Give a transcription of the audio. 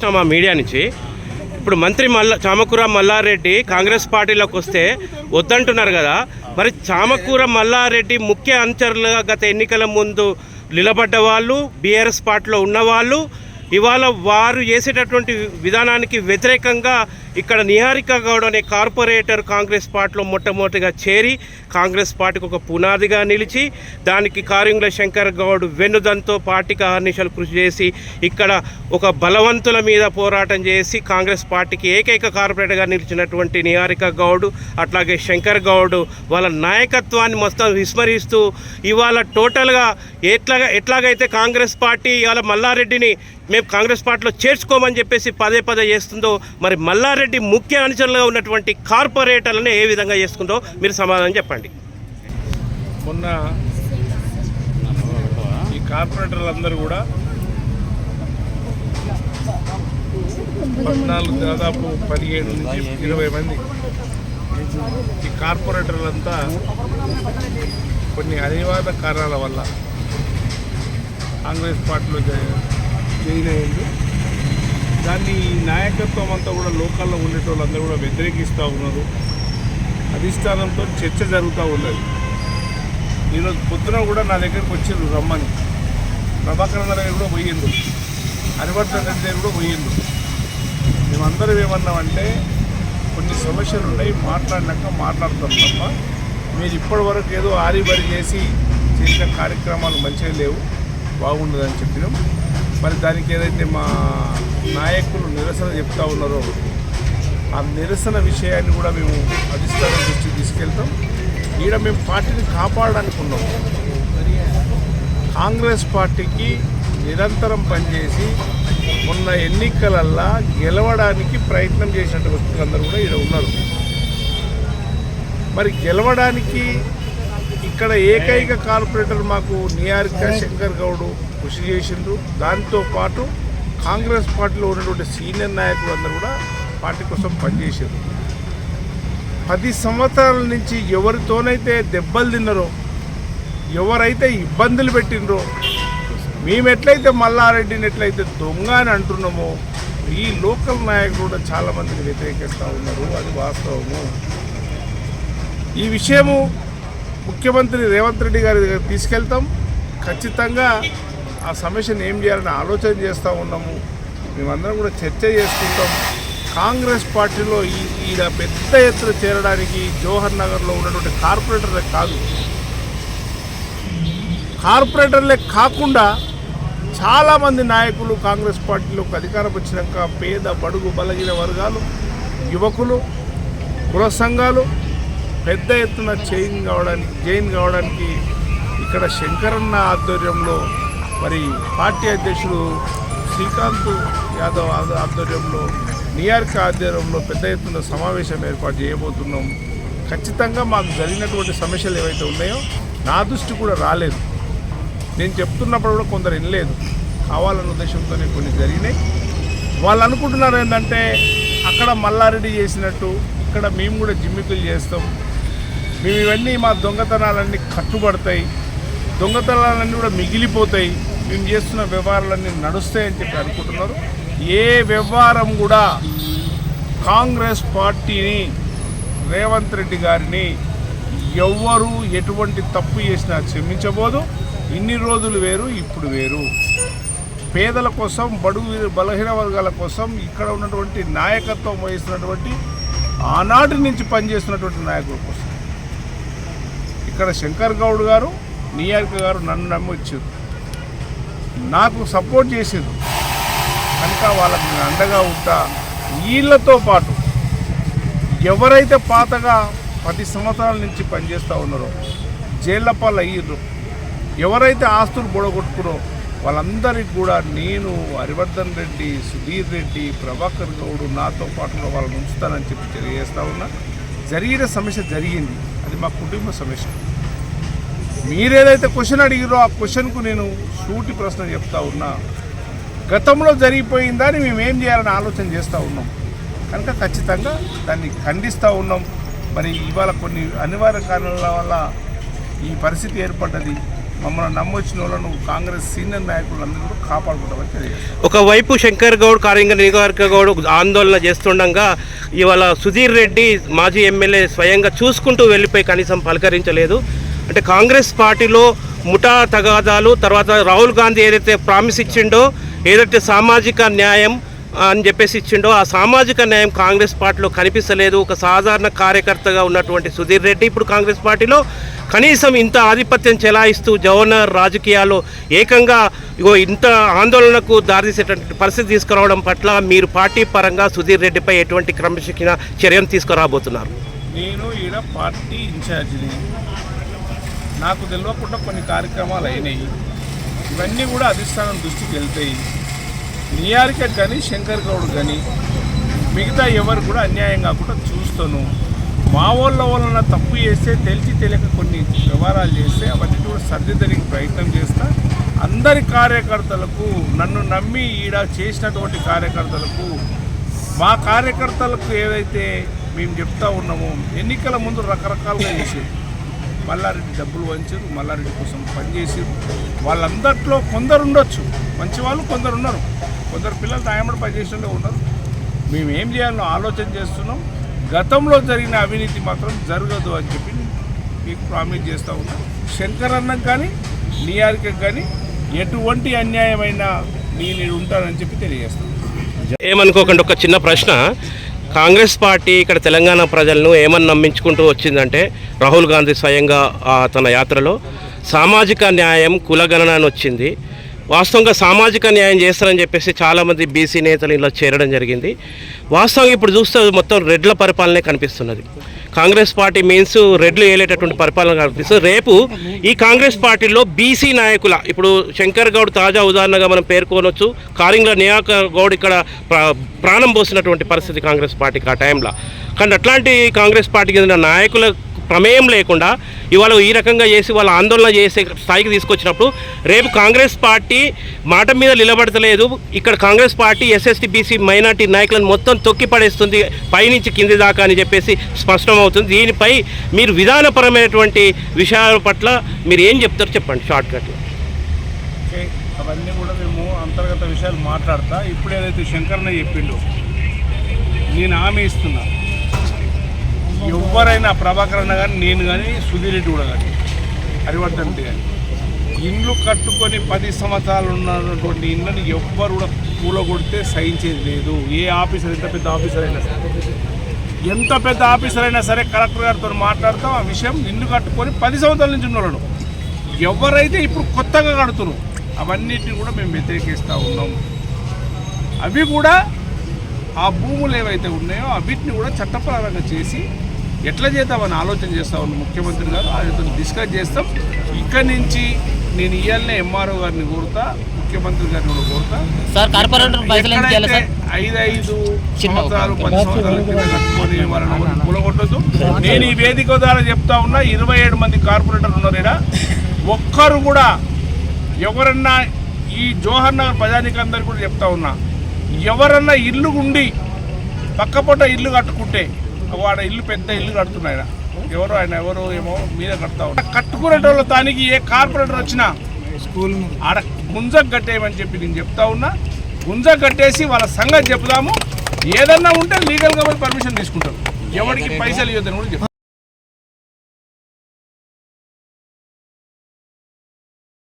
చూసిన మా మీడియా నుంచి ఇప్పుడు మంత్రి మల్ల చామకూర మల్లారెడ్డి కాంగ్రెస్ పార్టీలోకి వస్తే వద్దంటున్నారు కదా. మరి చామకూర మల్లారెడ్డి ముఖ్య అంచరులుగా గత ఎన్నికల ముందు నిలబడ్డ వాళ్ళు బీఆర్ఎస్ పార్టీలో ఉన్నవాళ్ళు ఇవాళ వారు చేసేటటువంటి విధానానికి వ్యతిరేకంగా ఇక్కడ నిహారిక గౌడ్ అనే కార్పొరేటర్ కాంగ్రెస్ పార్టీలో మొట్టమొదటిగా చేరి కాంగ్రెస్ పార్టీకి ఒక పునాదిగా నిలిచి దానికి కారింగుల శంకర్ గౌడ్ వెన్నుదంతో పార్టీకి అహర్నిశలు కృషి చేసి ఇక్కడ ఒక బలవంతుల మీద పోరాటం చేసి కాంగ్రెస్ పార్టీకి ఏకైక కార్పొరేటర్గా నిలిచినటువంటి నిహారిక గౌడ్ అట్లాగే శంకర్ గౌడ్ వాళ్ళ నాయకత్వాన్ని మొత్తం విస్మరిస్తూ ఇవాళ టోటల్గా ఎట్లాగా ఎట్లాగైతే కాంగ్రెస్ పార్టీ ఇవాళ మల్లారెడ్డిని మేము కాంగ్రెస్ పార్టీలో చేర్చుకోమని చెప్పేసి పదే పదే చేస్తుందో మరి మల్లారెడ్డి ముఖ్య అనుచరులుగా ఉన్నటువంటి కార్పొరేటర్లను ఏ విధంగా చేసుకుందో మీరు సమాధానం చెప్పండి. మొన్న ఈ కార్పొరేటర్లందరూ కూడా పద్నాలుగు దాదాపు పదిహేడు నుంచి ఇరవై మంది ఈ కార్పొరేటర్లంతా కొన్ని అనివార్య కారణాల వల్ల కాంగ్రెస్ పార్టీలో జాయిన్ అయ్యింది. దాన్ని నాయకత్వం అంతా కూడా లోకల్లో ఉండేటోళ్ళందరూ కూడా వ్యతిరేకిస్తూ ఉన్నారు. అధిష్టానంతో చర్చ జరుగుతూ ఉన్నది. ఈరోజు పొద్దున కూడా నా దగ్గరకు వచ్చిండ్రు రమ్మని. ప్రభాకర్ దగ్గర కూడా పోయిండు. హరివర్ధన్ రెడ్డి దగ్గర కూడా పోయిండు. మేమందరం ఏమన్నామంటే కొన్ని సమస్యలు ఉన్నాయి మాట్లాడినాక మాట్లాడతాం తప్ప మీరు ఇప్పటి వరకు ఏదో ఆరిబరి చేసి చేసిన కార్యక్రమాలు మంచిగా లేవు బాగుండదని చెప్పినాం. మరి దానికి ఏదైతే మా నాయకులు నిరసన చెప్తా ఉన్నారో ఆ నిరసన విషయాన్ని కూడా మేము అధిష్టానం దృష్టికి తీసుకెళ్తాం. ఈడ మేము పార్టీని కాపాడాలనుకున్నాం. కాంగ్రెస్ పార్టీకి నిరంతరం పనిచేసి మొన్న ఎన్నికలల్లా గెలవడానికి ప్రయత్నం చేసినట్టు వ్యక్తులందరూ కూడా ఈడ ఉన్నారు. మరి గెలవడానికి ఇక్కడ ఏకైక కార్పొరేటర్ మాకు నియారిక శంకర్ గౌడ్ కృషి చేసిండ్రు. దాంతోపాటు కాంగ్రెస్ పార్టీలో ఉన్నటువంటి సీనియర్ నాయకులు అందరూ కూడా పార్టీ కోసం పనిచేసారు పది సంవత్సరాల నుంచి ఎవరితోనైతే దెబ్బలు తిన్నారో ఎవరైతే ఇబ్బందులు పెట్టినరో మేము ఎట్లయితే మల్లారెడ్డిని ఎట్లయితే దొంగ అని అంటున్నామో ఈ లోకల్ నాయకులు కూడా చాలామందికి వ్యతిరేకిస్తూ ఉన్నారు. అది వాస్తవము. ఈ విషయము ముఖ్యమంత్రి రేవంత్ రెడ్డి గారి దగ్గర తీసుకెళ్తాం. ఖచ్చితంగా ఆ సమస్యను ఏం చేయాలని ఆలోచన చేస్తూ ఉన్నాము. మేమందరం కూడా చర్చ చేసుకుంటాం. కాంగ్రెస్ పార్టీలో ఈ ఈడ పెద్ద ఎత్తున చేరడానికి జవహర్ నగర్లో ఉన్నటువంటి కార్పొరేటర్లే కాదు. కార్పొరేటర్లే కాకుండా చాలామంది నాయకులు కాంగ్రెస్ పార్టీలోకి అధికారం వచ్చినాక పేద బడుగు బలగిన వర్గాలు యువకులు కుల సంఘాలు పెద్ద ఎత్తున చైన్ కావడానికి జైన్ కావడానికి ఇక్కడ శంకరన్న ఆధ్వర్యంలో మరి పార్టీ అధ్యక్షుడు శ్రీకాంత్ యాదవ్ ఆధ్వర్యంలో నియార్క ఆధ్వర్యంలో పెద్ద ఎత్తున సమావేశం ఏర్పాటు చేయబోతున్నాం. ఖచ్చితంగా మాకు జరిగినటువంటి సమస్యలు ఏవైతే ఉన్నాయో నా దృష్టి కూడా రాలేదు. నేను చెప్తున్నప్పుడు కూడా కొందరు వినలేదు. కావాలన్న ఉద్దేశంతోనే కొన్ని జరిగినాయి. వాళ్ళు అనుకుంటున్నారు ఏంటంటే అక్కడ మల్లారెడ్డి చేసినట్టు ఇక్కడ మేము కూడా జిమ్మికులు చేస్తాం. మేము ఇవన్నీ మా దొంగతనాలన్నీ కట్టుబడతాయి. దొంగతనాలన్నీ కూడా మిగిలిపోతాయి. మేము చేస్తున్న వ్యవహారాలన్నీ నడుస్తాయని చెప్పి అనుకుంటున్నారు. ఏ వ్యవహారం కూడా కాంగ్రెస్ పార్టీని రేవంత్ రెడ్డి గారిని ఎవ్వరూ ఎటువంటి తప్పు చేసినా క్షమించబోదు. ఇన్ని రోజులు వేరు ఇప్పుడు వేరు. పేదల కోసం బడుగు బలహీన వర్గాల కోసం ఇక్కడ ఉన్నటువంటి నాయకత్వం వహిస్తున్నటువంటి ఆనాటి నుంచి పనిచేస్తున్నటువంటి నాయకుల కోసం. ఇక్కడ శంకర్ గౌడ్ గారు నియార్క గారు నన్ను నమ్మి వచ్చారు. నాకు సపోర్ట్ చేసారు కనుక వాళ్ళకి నేను అండగా ఉంటా. వీళ్ళతో పాటు ఎవరైతే పాతగా పది సంవత్సరాల నుంచి పనిచేస్తూ ఉన్నారో జైళ్ళ పాలు అయ్యారు ఎవరైతే ఆస్తులు బొడగొట్టుకురో వాళ్ళందరికీ కూడా నేను హరివర్ధన్ రెడ్డి సుధీర్ రెడ్డి ప్రభాకర్ గౌడ్ నాతో పాటు వాళ్ళని ఉంచుతానని చెప్పి తెలియజేస్తా ఉన్నా. జరిగిన సమస్య జరిగింది. అది మా కుటుంబ సమస్య. మీరేదైతే క్వశ్చన్ అడిగిరో ఆ క్వశ్చన్కు నేను సూటి ప్రశ్న చెప్తా ఉన్నా. గతంలో జరిగిపోయిందని మేము ఏం చేయాలని ఆలోచన చేస్తూ ఉన్నాం. కనుక ఖచ్చితంగా దాన్ని ఖండిస్తూ ఉన్నాం. మరి ఇవాళ కొన్ని అనివార్య కారణాల వల్ల ఈ పరిస్థితి ఏర్పడ్డది. మమ్మల్ని నమ్మొచ్చిన వాళ్ళను కాంగ్రెస్ సీనియర్ నాయకులందరూ కూడా కాపాడుకుంటామని తెలియజేస్తాం ఒకవైపు శంకర్ గౌడ్ కార్యంగా నియోజకవర్గ గౌడ్ ఆందోళన చేస్తుండగా ఇవాళ సుధీర్ రెడ్డి మాజీ ఎమ్మెల్యే స్వయంగా చూసుకుంటూ వెళ్ళిపోయి కనీసం పలకరించలేదు. అంటే కాంగ్రెస్ పార్టీలో ముఠా తగాదాలు తర్వాత రాహుల్ గాంధీ ఏదైతే ప్రామిస్ ఇచ్చిండో ఏదైతే సామాజిక న్యాయం అని చెప్పేసి ఇచ్చిండో ఆ సామాజిక న్యాయం కాంగ్రెస్ పార్టీలో కనిపిస్తలేదు. ఒక సాధారణ కార్యకర్తగా ఉన్నటువంటి సుధీర్ రెడ్డి ఇప్పుడు కాంగ్రెస్ పార్టీలో కనీసం ఇంత ఆధిపత్యం చెలాయిస్తూ జవహర్ రాజకీయాలు ఏకంగా ఇగో ఇంత ఆందోళనకు దారితీసేటువంటి పరిస్థితి తీసుకురావడం పట్ల మీరు పార్టీ పరంగా సుధీర్ రెడ్డిపై ఎటువంటి క్రమశిక్షణ చర్యను తీసుకురాబోతున్నారు? నేను ఈడ పార్టీ ఇన్ఛార్జిని. నాకు తెలియకుండా కొన్ని కార్యక్రమాలు అయినాయి. ఇవన్నీ కూడా అధిష్టానం దృష్టికి వెళ్తాయి. నియారిక కానీ శంకర్ గౌడ్ కానీ మిగతా ఎవరు కూడా అన్యాయం కాకుండా చూస్తాను. మా వాళ్ళ వలన తప్పు చేస్తే తెలిసి తెలియక కొన్ని వ్యవహారాలు చేస్తే అవన్నీ కూడా సర్దిద్దడానికి ప్రయత్నం చేస్తా. అందరి కార్యకర్తలకు నన్ను నమ్మి ఈడ చేసినటువంటి కార్యకర్తలకు మా కార్యకర్తలకు ఏదైతే మేము చెప్తా ఉన్నామో ఎన్నికల ముందు రకరకాలుగా చేసేది. మల్లారెడ్డి డబ్బులు వంచారు మల్లారెడ్డి కోసం పనిచేసారు వాళ్ళందరిలో కొందరు ఉండొచ్చు. మంచి వాళ్ళు కొందరు ఉన్నారు. కొందరు పిల్లలు తాయమడి పనిచేసిన ఉన్నారు. మేము ఏం చేయాలో ఆలోచన చేస్తున్నాం. గతంలో జరిగిన అవినీతి మాత్రం జరగదు అని చెప్పి మీకు ప్రామిస్ చేస్తూ ఉన్నాం. శంకర్ అన్నం కానీ నియారిక కానీ ఎటువంటి అన్యాయమైన నేను ఉంటానని చెప్పి తెలియజేస్తాను ఏమనుకోకండి ఒక చిన్న ప్రశ్న. కాంగ్రెస్ పార్టీ ఇక్కడ తెలంగాణ ప్రజలను ఏమని నమ్మించుకుంటూ వచ్చిందంటే రాహుల్ గాంధీ స్వయంగా తన యాత్రలో సామాజిక న్యాయం కులగణన అని వచ్చింది. వాస్తవంగా సామాజిక న్యాయం చేస్తారని చెప్పేసి చాలామంది బీసీ నేతలు ఇలా చేరడం జరిగింది. వాస్తవంగా ఇప్పుడు చూస్తే మొత్తం రెడ్ల పరిపాలనే కనిపిస్తున్నది. కాంగ్రెస్ పార్టీ మీన్స్ రెడ్లు వేలేటటువంటి పరిపాలన కనిపిస్తుంది రేపు ఈ కాంగ్రెస్ పార్టీలో బీసీ నాయకుల ఇప్పుడు శంకర్ గౌడ్ తాజా ఉదాహరణగా మనం పేర్కొనవచ్చు కారింగ్ల నియాక గౌడ్ ఇక్కడ ప్రా- ప్రాణం పోసినటువంటి పరిస్థితి కాంగ్రెస్ పార్టీకి ఆ టైంలో. కానీ అట్లాంటి కాంగ్రెస్ పార్టీకి చెందిన నాయకుల ప్రమేయం లేకుండా ఇవాళ ఈ రకంగా చేసి వాళ్ళు ఆందోళన చేసే స్థాయికి తీసుకొచ్చినప్పుడు రేపు కాంగ్రెస్ పార్టీ మాట మీద నిలబడతలేదు. ఇక్కడ Congress party SST BC minority నాయకులను మొత్తం తొక్కి పడేస్తుంది. పైనుంచి కింది దాకా అని చెప్పేసి స్పష్టమవుతుంది. దీనిపై మీరు విధానపరమైనటువంటి విషయాల పట్ల మీరు ఏం చెప్తారు చెప్పండి షార్ట్కట్లో అవన్నీ కూడా మేము అంతర్గత విషయాలు మాట్లాడతా. ఇప్పుడు ఏదైతే శంకర్ణ చెప్పిండు నేను హామీ ఇస్తున్నాను ఎవరైనా ప్రభాకర్ అన్న కానీ నేను కానీ సుధీర్ రెడ్డి కూడా కానీ హరివర్ధన్ రెడ్డి కానీ ఇండ్లు కట్టుకొని పది సంవత్సరాలు ఉన్నటువంటి ఇండ్లను ఎవ్వరు కూడా కూలగొడితే సహించేది లేదు. ఏ ఆఫీసర్ ఎంత పెద్ద ఆఫీసర్ అయినా సరే. ఎంత పెద్ద ఆఫీసర్ అయినా సరే కలెక్టర్ గారితో మాట్లాడతాం. ఆ విషయం ఇల్లు కట్టుకొని పది సంవత్సరాల నుంచి ఉన్నవాళ్ళు ఎవరైతే ఇప్పుడు కొత్తగా కడుతున్నారు అవన్నిటిని కూడా మేము వ్యతిరేకిస్తూ ఉన్నాం. అవి కూడా ఆ భూములు ఏవైతే ఉన్నాయో అవిటిని కూడా చట్టపరంగా చేసి ఎట్లా చేద్దామని ఆలోచన చేస్తా ఉన్నాం ముఖ్యమంత్రి గారు. ఆయనతో డిస్కస్ చేస్తాం. ఇక్కడి నుంచి నేను ఇవాళనే ఎంఆర్ఓ గారిని కోరుతా ముఖ్యమంత్రి గారిని కూడా కోరుతా. సార్ కార్పొరేటర్ ఐదు ఐదు సంవత్సరాలు పది సంవత్సరాల కింద కట్టుకొని వాళ్ళని కూలగొట్టద్దు. నేను ఈ వేదిక ద్వారా చెప్తా ఉన్నా ఇరవై ఏడు మంది కార్పొరేటర్లు ఉన్నారు ఇక్కడ ఒక్కరు కూడా ఎవరన్నా ఈ జోహర్ నగర్ ప్రజానికి అందరికి కూడా చెప్తా ఉన్నా ఎవరన్నా ఇల్లు ఉండి పక్కపొట్ట ఇల్లు కట్టుకుంటే వాడ ఇల్లు పెద్ద ఇల్లు కడుతున్నాయన ఎవరు ఆయన ఎవరు ఏమో మీద కడతా కట్టుకునేటోళ్ళ దానికి ఏ కార్పొరేటర్ వచ్చినా స్కూల్ ఆడ గుంజ కట్టేయమని చెప్పి నేను చెప్తా ఉన్నా. గుంజ కట్టేసి వాళ్ళ సంగతి చెప్దాము. ఏదన్నా ఉంటే లీగల్గా పోయి పర్మిషన్ తీసుకుంటారు. ఎవరికి పైసలు ఇవ్వద్దని కూడా చెప్తాను